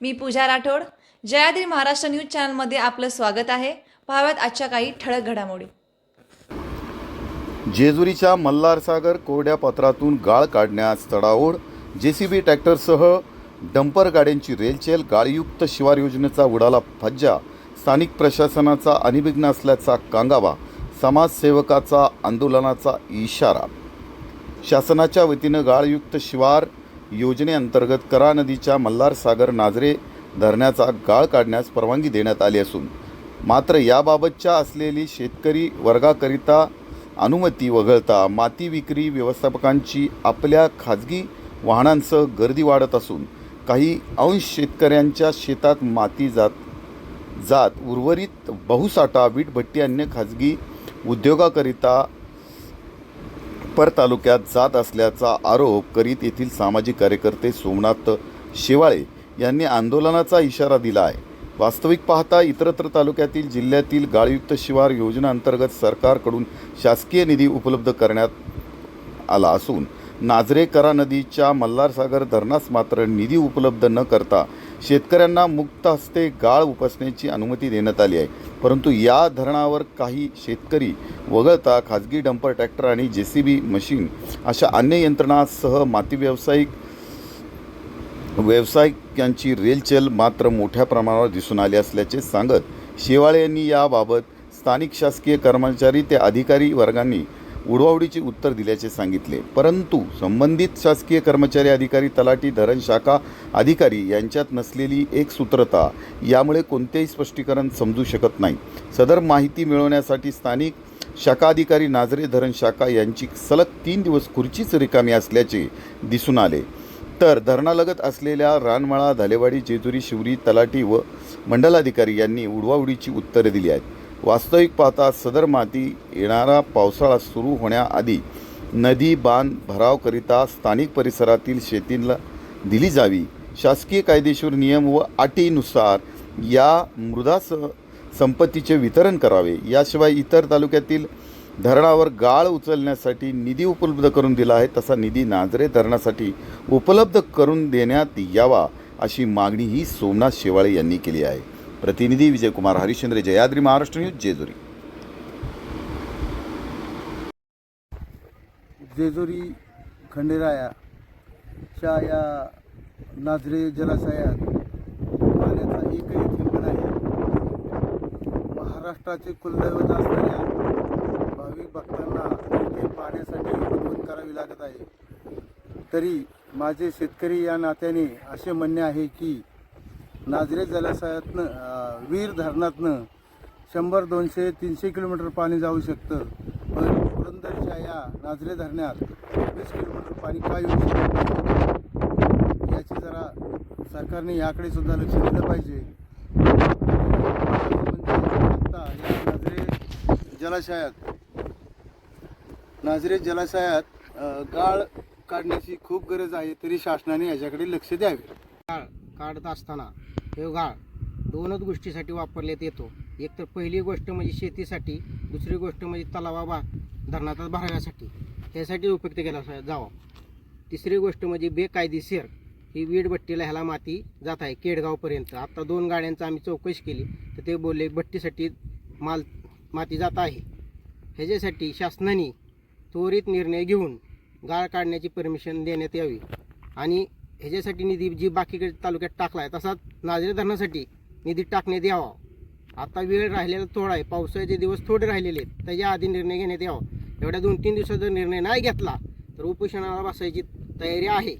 मी Pooja Rathod. Jayadri Maharashtra news चॅनलमध्ये आपलं स्वागत आहे. पाहाव्यात आजच्या काही ठळक घडामोडी. जेजुरीच्या मल्हारसागर कोरड्या पत्रातून गाळ काढण्यास चढाओढ जेसीबी ट्रॅक्टरसह डंपर गाड्यांची रेलचेल गाळयुक्त शिवार योजनेचा उडाला फज्जा. स्थानिक प्रशासनाचा अनिविघ्न असल्याचा कांगावा. समाजसेवकाचा आंदोलनाचा इशारा. शासनाच्या वतीनं गाळयुक्त शिवार योजनेअंतर्गत करा नदीच्या मल्हारसागर नाझरे धरणाचा गाळ काढण्यास परवानगी देण्यात आली असून मात्र याबाबतच्या असलेली शेतकरी वर्गाकरिता अनुमती वगळता माती विक्री व्यवस्थापकांची आपल्या खाजगी वाहनांसह गर्दी वाढत असून काही अंश शेतकऱ्यांच्या शेतात माती जात जात उर्वरित बहुसाठा वीटभट्टी अन्य खाजगी उद्योगाकरिता पर तालुक्यात जात असल्याचा आरोप करीत येथील सामाजिक कार्यकर्ते सोमनाथ शेवाळे यांनी आंदोलनाचा इशारा दिला आहे. वास्तविक पाहता इतरत्र तालुक्यातील जिल्ह्यातील गाळयुक्त शिवार योजनेअंतर्गत सरकारकडून शासकीय निधी उपलब्ध करण्यात आला असून नाझरेकरा नदीच्या मल्हारसागर धरणास मात्र निधी उपलब्ध न करता शेतकऱ्यांना मुक्त हस्ते गाळ उपसण्याची अनुमती देण्यात आली आहे. परंतु या धरणावर काही शेतकरी वगळता खाजगी डंपर ट्रॅक्टर आणि जे सी बी मशीन अशा अन्य यंत्रणासह माती व्यावसायिक व्यावसायिकांची रेलचेल मात्र मोठ्या प्रमाणावर दिसून आली असल्याचे सांगत शेवाळे यांनी याबाबत स्थानिक शासकीय कर्मचारी ते अधिकारी वर्गांनी उडवाउडीचे उत्तर दिल्याचे सांगितले. परंतु संबंधित शासकीय कर्मचारी अधिकारी तलाठी धरण शाखा अधिकारी यांच्यात नसलेली एक सूत्रता यामुळे कोणतेही स्पष्टीकरण समजू शकत नाही. सदर माहिती मिळवण्यासाठी स्थानिक शाखा अधिकारी नाझरे धरण शाखा यांची सलग तीन दिवस खुर्चीच रिकामी असल्याचे दिसून आले. तर धरणालगत असलेल्या रानमाळा धालेवाडी जेजुरी शिवरी तलाठी व मंडलाधिकारी यांनी उडवाउडीची उत्तरे दिली आहेत. वास्तविक पाहता सदर माती येणारा पावसाळा सुरू होण्याआधी नदी बांध भरावकरिता स्थानिक परिसरातील शेतींना दिली जावी. शासकीय कायदेशीर नियम व अटीनुसार या मृदा संपत्तीचे वितरण करावे. याशिवाय इतर तालुक्यातील धरणावर गाळ उचलण्यासाठी निधी उपलब्ध करून दिला आहे. तसा निधी नाझरे धरणासाठी उपलब्ध करून देण्यात यावा अशी मागणीही सोमनाथ शेवाळे यांनी केली आहे. प्रतिनिधी विजयकुमार हरिश्चंद्र जयाद्री महाराष्ट्र न्यूज जेजुरी. जेजुरी खंडेराया च्या या नाझरे जलाशयात पाण्याचा एकही थेंब नाही. महाराष्ट्राचे कुलदैवत असणाऱ्या भाविक भक्तांना इथे पाण्यासाठी नोंद करावी लागत आहे. तरी माझे शेतकरी या नात्याने असे म्हणणे आहे की नाझरे जलाशयातनं वीर धरणातनं शंभर दोनशे तीनशे किलोमीटर पाणी जाऊ शकतं. पण पुरंदरच्या या नाझरे धरणात वीस किलोमीटर पाणी का येऊ शकत याची जरा सरकारने याकडे सुद्धा लक्ष दिलं पाहिजे. आता या नाझरे जलाशयात नाझरे जलाशयात गाळ काढण्याची खूप गरज आहे तरी शासनाने याच्याकडे लक्ष द्यावे. गाळ काढत असताना गाळ दोनच गोष्टीसाठी वापरण्यात येतो. एक तर पहिली गोष्ट म्हणजे शेतीसाठी दुसरी गोष्ट म्हणजे तलावाबा धरणाचा भरण्यासाठी ह्यासाठी उपयुक्त केला जावा. तिसरी गोष्ट म्हणजे बेकायदेशीर. ही वीडभट्टीला ह्याला माती जात आहे केडगावपर्यंत. आता दोन गाड्यांचं आम्ही चौकशी केली तर ते बोलले भट्टीसाठी माल माती जात आहे. ह्याच्यासाठी शासनाने त्वरित निर्णय घेऊन गाळ काढण्याची परमिशन देण्यात यावी. आणि ह्याच्यासाठी निधी जी बाकीकडे तालुक्यात टाकला आहे तसाच नाजरे धरणासाठी निधी टाकण्यात यावा. आता वेळ राहिलेला थोडा आहे पावसाळ्याचे दिवस थोडे राहिलेले आहेत त्याच्या आधी निर्णय घेण्यात यावा. एवढ्या दोन तीन दिवसात जर निर्णय नाही घेतला तर उपोषणाला बसायची तयारी आहे.